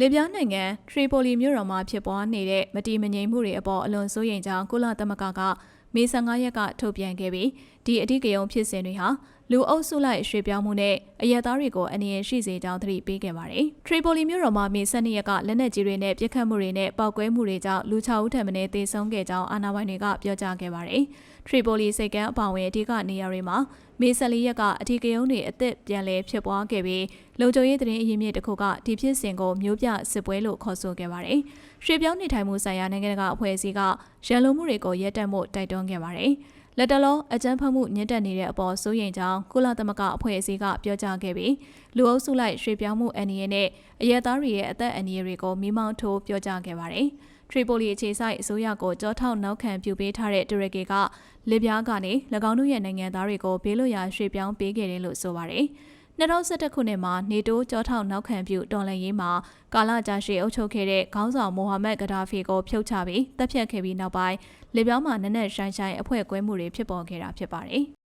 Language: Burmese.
လစ်ဗျားနိုင်ငံထရီပိုလီမြို့တော်မှာဖြစ်ပွားနေတဲ့မတီမငြိမ်မှုတွေအပေါ်အလွန်စိုးရိမ်ကြောင်းကုလသမဂ္ဂကမေ15ရက်ကထုတ်ပြန်ခဲ့ပြီးဒီအဓိကရုဏ်ဖြစ်စဉ်တွေဟာလူအုပ်စုလိုက်ရွှေ့ပြောင်းမှုနဲ့အရက်သားတွေကိုအနေရရှိစေကြောင်းသတိပေးခဲ့ပါတယ်။ထရီပိုလီမြို့တော်မှာမေ12ရက်ကလက်နက်ကြီးတွေနဲ့ပြစ်ခတ်မှုတွေနဲ့ပောက်ကွဲမှုတွေကြောင့်လူ6ဦးထပ်မံသေဆုံးခဲ့ကြောင်းအာဏာပိုင်တွေကပြောကြားခဲ့ပါတယ်။ထရီပိုလီစိတ်ကမ်းအပါအဝင်အဓိကနေရာတွေမှာမေ14ရက်ကအထီးကယုံတွေအသက်ပြန်လည်ဖြစ်ပွားခဲ့ပြီးလုံခြုံရေးသတင်းအရင်းမြစ်တစ်ခုကဒီဖြစ်စဉ်ကိုမျိုးပြစစ်ပွဲလို့ခေါ်ဆိုခဲ့ပါတယ်။ရွှေပြောင်းနေထိုင်မှုဆိုင်ရာနိုင်ငံတကာအဖွဲ့အစည်းကရန်လိုမှုတွေကိုရပ်တန့်မှုတိုက်တွန်းခဲ့ပါတယ်။ လက်တလုံးအကြမ်းဖက်မှုညှင့်တက်နေတဲ့အပေါ်စိုးရိမ်ကြောင်းကုလသမဂ္ဂအဖွဲ့အစည်းကပြောကြားခဲ့ပြီးလူအုပ်စုလိုက်ရွှေပြောင်းမှုအန္တရာယ်နဲ့အရက်သားတွေရဲ့အသက်အန္တရာယ်တွေကိုမိမောင်းထိုးပြောကြားခဲ့ပါတယ်။ထရီပိုလီအခြေစိုက်အစိုးရကိုကြောထောက်နောက်ခံပြုပေးထားတဲ့တူရကီကလစ်ဗျားကနေ၎င်းတို့ရဲ့နိုင်ငံသားတွေကိုဘေးလွတ်ရာရွှေ့ပြောင်းပေးခဲ့တယ်လို့ဆိုပါတယ်။ 2011ခုနှစ်မှာနေတိုးကြောထောက်နောက်ခံပြုတော်လှန်ရေးမှာကာလကြာရှည်အုပ်ချုပ်ခဲ့တဲ့ခေါင်းဆောင်မိုဟာမက်ဂဒါဖီကိုဖြုတ်ချပြီးတပ်ဖြတ်ခဲ့ပြီးနောက်ပိုင်းလစ်ဗျားမှာနက်နက်ရှိုင်းရှိုင်းအဖွဲ့ကွဲမှုတွေဖြစ်ပေါ်ခဲ့တာဖြစ်ပါတယ်။